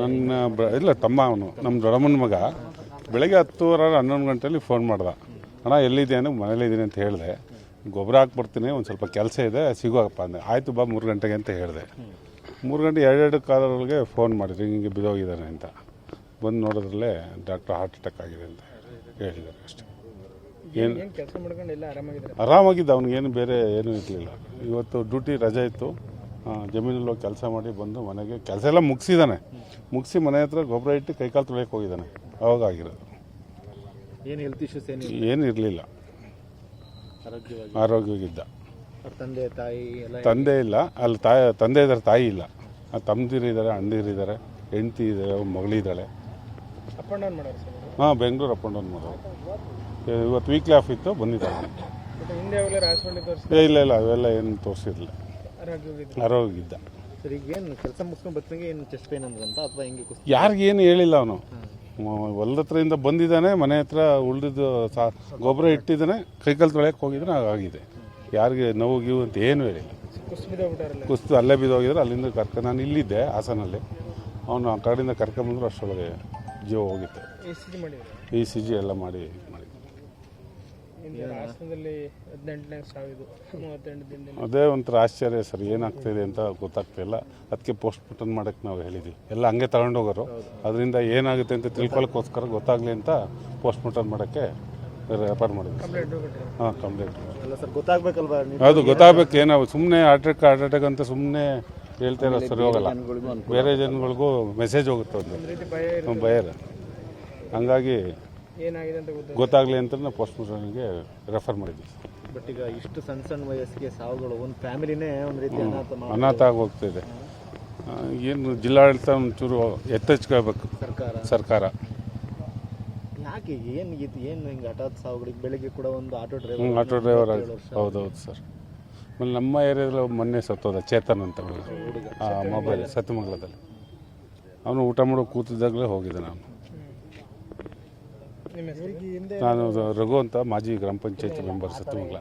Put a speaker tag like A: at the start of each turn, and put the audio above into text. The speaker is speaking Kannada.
A: ನನ್ನ ಬ ಇಲ್ಲ ತಮ್ಮ ಅವನು. ನಮ್ಮ ದೊಡ್ಡಮ್ಮನ ಮಗ ಬೆಳಗ್ಗೆ ಹತ್ತುವರೆ ಹನ್ನೊಂದು ಗಂಟೆಯಲ್ಲಿ ಫೋನ್ ಮಾಡ್ದೆ. ಅಣ್ಣ ಎಲ್ಲಿದ್ದೇನು ಮನೇಲಿದ್ದೀನಿ ಅಂತ ಹೇಳಿದೆ. ಗೊಬ್ಬರ ಹಾಕ್ಬಿಡ್ತೀನಿ ಒಂದು ಸ್ವಲ್ಪ ಕೆಲಸ ಇದೆ ಸಿಗೋಪ್ಪ ಅಂದೆ. ಆಯಿತು ಬಾ ಮೂರು ಗಂಟೆಗೆ ಅಂತ ಹೇಳಿದೆ. ಮೂರು ಗಂಟೆ ಎರಡೆರಡು ಕಾಲಗಳಿಗೆ ಫೋನ್ ಮಾಡಿದ್ರು ಹಿಂಗೆ ಬಿದ್ದೋಗಿದ್ದಾನೆ ಅಂತ. ಬಂದು ನೋಡೋದ್ರಲ್ಲೇ ಡಾಕ್ಟರ್ ಹಾರ್ಟ್ ಅಟ್ಯಾಕ್ ಆಗಿದೆ ಅಂತ ಹೇಳಿದ್ದಾರೆ ಅಷ್ಟೇ. ಏನು
B: ಏನು
A: ಆರಾಮಾಗಿದ್ದ ಅವ್ನಿಗೇನು ಬೇರೆ ಏನೂ ಇರಲಿಲ್ಲ. ಇವತ್ತು ಡ್ಯೂಟಿ ರಜೆ ಇತ್ತು. ಜಮೀನಲ್ಲಿ ಹೋಗಿ ಕೆಲಸ ಮಾಡಿ ಬಂದು ಮನೆಗೆ ಕೆಲಸ ಎಲ್ಲ ಮುಗಿಸಿದ್ದಾನೆ ಮುಗಿಸಿ ಮನೆ ಹತ್ರ ಗೊಬ್ಬರ ಇಟ್ಟು ಕೈಕಾಲು ತೊಳೆಯಕ್ಕೆ ಹೋಗಿದ್ದಾನೆ ಅವಾಗ ಆಗಿರೋದು.
C: ಏನು ಹೆಲ್ತ್ ಇಶ್ಯೂಸ್ ಏನು
A: ಏನು ಇರಲಿಲ್ಲ.
C: ಆರೋಗ್ಯವಾಗಿ.
A: ಆರೋಗ್ಯವಾಗಿದ್ದ.
C: ಅವ್ರ ತಂದೆ ತಾಯಿ ಎಲ್ಲ
A: ತಂದೆ ಇಲ್ಲ. ಅಲ್ಲಿ ತಾಯಿ ತಂದೆ ಇದ್ದಾರೆ ತಾಯಿ ಇಲ್ಲ. ತಮ್ಮದಿರಿದ್ದಾರೆ ಅಣ್ಣದಿರಿದ್ದಾರೆ ಹೆಂಡತಿ ಇದ್ದಾರೆ ಮಗಳಿದ್ದಾಳೆ
B: ಅಪ್ ಆ್ಯಂಡ್ ಡೌನ್ ಮಾಡೋರು ಸರ್ ಅವರು?
A: ಹಾಂ ಬೆಂಗಳೂರು ಅಪ್ ಆ್ಯಂಡ್ ಡೌನ್ ಮಾಡೋರು. ಇವತ್ತು ವೀಕ್ಲಿ ಆಫ್ ಇತ್ತು
B: ಹಿಂದೆ ತೋರಿಸಿ
A: ಇಲ್ಲ ಇಲ್ಲ ಅವೆಲ್ಲ ಏನು ತೋರಿಸಿರಲಿಲ್ಲ. ಆರೋಗ್ಯಗಿದ್ದ
C: ಸರ್ ಈಗ ಏನು ಕೆಲಸ ಮುಗಿಸ್ಕೊಂಡು ಬರ್ತಂಗೆ ಏನು ಚೆಸ್ಟ್ ಪೇನ್ ಅಂದ್ರಂತ ಅಥವಾ ಹೆಂಗೆ ಕುಸ್ತಿ?
A: ಯಾರಿಗೇನು ಹೇಳಿಲ್ಲ ಅವನು. ಹೊಲದ ಹತ್ರದಿಂದ ಬಂದಿದ್ದಾನೆ ಮನೆ ಹತ್ರ ಉಳಿದಿದ್ದು ಸಾ ಗೊಬ್ಬರ ಇಟ್ಟಿದ್ದಾನೆ ಕೈಕಲ್ ತೊಳೆಯಕ್ಕೆ ಹೋಗಿದ್ರೆ ಆಗಿದೆ. ಯಾರಿಗೆ ನೋವು ಗೀವು ಅಂತ ಏನು ಹೇಳಿಲ್ಲ. ಕುಸ್ತು ಅಲ್ಲೇ ಬಿದ್ದೋಗಿದ್ರೆ ಅಲ್ಲಿಂದ ಕರ್ಕ ನಾನು ಇಲ್ಲಿದ್ದೆ ಹಾಸನಲ್ಲಿ. ಅವನು ಆ ಕಡೆಯಿಂದ ಕರ್ಕೊಂಬಂದ್ರು ಅಷ್ಟರೊಳಗೆ ಜೀವ ಹೋಗಿತ್ತು. ಇ ಸಿ ಜಿ ಎಲ್ಲ ಮಾಡಿ ಮಾಡಿ. ಅದೇ ಒಂಥರ ಆಶ್ಚರ್ಯ ಸರ್ ಏನಾಗ್ತಿದೆ ಅಂತ ಗೊತ್ತಾಗ್ತಿಲ್ಲ ಅದಕ್ಕೆ ಪೋಸ್ಟ್ ಮಾರ್ಟಮ್ ಮಾಡೋಕ್ಕೆ ನಾವು ಹೇಳಿದ್ವಿ. ಎಲ್ಲ ಹಂಗೆ ತಗೊಂಡೋಗೋರು. ಅದರಿಂದ ಏನಾಗುತ್ತೆ ಅಂತ ತಿಳ್ಕೊಳ್ಳೋಕ್ಕೋಸ್ಕರ ಗೊತ್ತಾಗಲಿ ಅಂತ ಪೋಸ್ಟ್ ಮಾರ್ಟಮ್ ಮಾಡೋಕ್ಕೆ ರೆಫರ್ ಮಾಡಿದ್ವಿ ಹಾಂ ಕಂಪ್ಲೇಂಟ್
C: ಸರ್ ಗೊತ್ತಾಗ್ಬೇಕಲ್ವಾ ನೀವು?
A: ಅದು ಗೊತ್ತಾಗಬೇಕು ಏನೋ ಸುಮ್ಮನೆ ಹಾರ್ಟ್ ಅಟ್ಯಾಕ್ ಹಾರ್ಟ್ ಅಟ್ಯಾಕ್ ಅಂತ ಸುಮ್ಮನೆ ಹೇಳ್ತಾ ಇರೋ ಸರಿ ಹೋಗಲ್ಲ. ಬೇರೆ ಜನಗಳಿಗೂ ಮೆಸೇಜ್ ಹೋಗುತ್ತೆ ಒಂದು.
B: ಭಯ
A: ಹಂಗಾಗಿ
B: ಏನಾಗಿದೆ ಅಂತ ಗೊತ್ತಾಗ
A: ಗೊತ್ತಾಗಲಿ ಅಂತ ನಾವು ಪೋಸ್ಟ್ ಮಾರ್ಟಮ್ಗೆ ರೆಫರ್ ಮಾಡಿದ್ವಿ.
C: ಬಟ್ ಈಗ ಇಷ್ಟು ಸಣ್ಣ ಸಣ್ಣ ವಯಸ್ಸಿಗೆ ಸಾವುಗಳು ಒಂದು ಫ್ಯಾಮಿಲಿನೇ ಒಂದು ರೀತಿ ಅನಾಥ
A: ಅನಾಥ ಆಗಿ ಹೋಗ್ತಿದೆ ಏನು ಜಿಲ್ಲಾಡಳಿತ ಒಂಚೂರು ಎತ್ತೆಚ್ಕೋಬೇಕು
C: ಸರ್ಕಾರ.
A: ಸರ್ಕಾರ.
C: ಯಾಕೆ ಏನು ಇದು ಏನು ಹಿಂಗೆ ಹಠಾತ್ ಸಾವುಗಳಿಗೆ ಬೆಳಿಗ್ಗೆ ಕೂಡ ಒಂದು ಆಟೋ
A: ಹ್ಞೂ
C: ಡ್ರೈವರ್
A: ಆಟೋ ಡ್ರೈವರ್ ಆಗಿ ಹೌದೌದು ಸರ್. ಆಮೇಲೆ ನಮ್ಮ ಏರಿಯಾದಲ್ಲಿ ಒಬ್ಬ ಮೊನ್ನೆ ಸತ್ತೋದ ಚೇತನ್ ಅಂತ ಆ ಮೊಬೈಲ್ ಸತ್ಯಮಂಗಲದಲ್ಲಿ. ಅವನು ಊಟ ಮಾಡೋ ಕೂತಿದ್ದಾಗಲೇ ಹೋಗಿದ್ದೆ ನಾನು. ನಾನು ರಘು ಅಂತ ಮಾಜಿ ಗ್ರಾಮ ಪಂಚಾಯತಿ ಮೆಂಬರ್ ಸತ್ಯಮಂಗಲ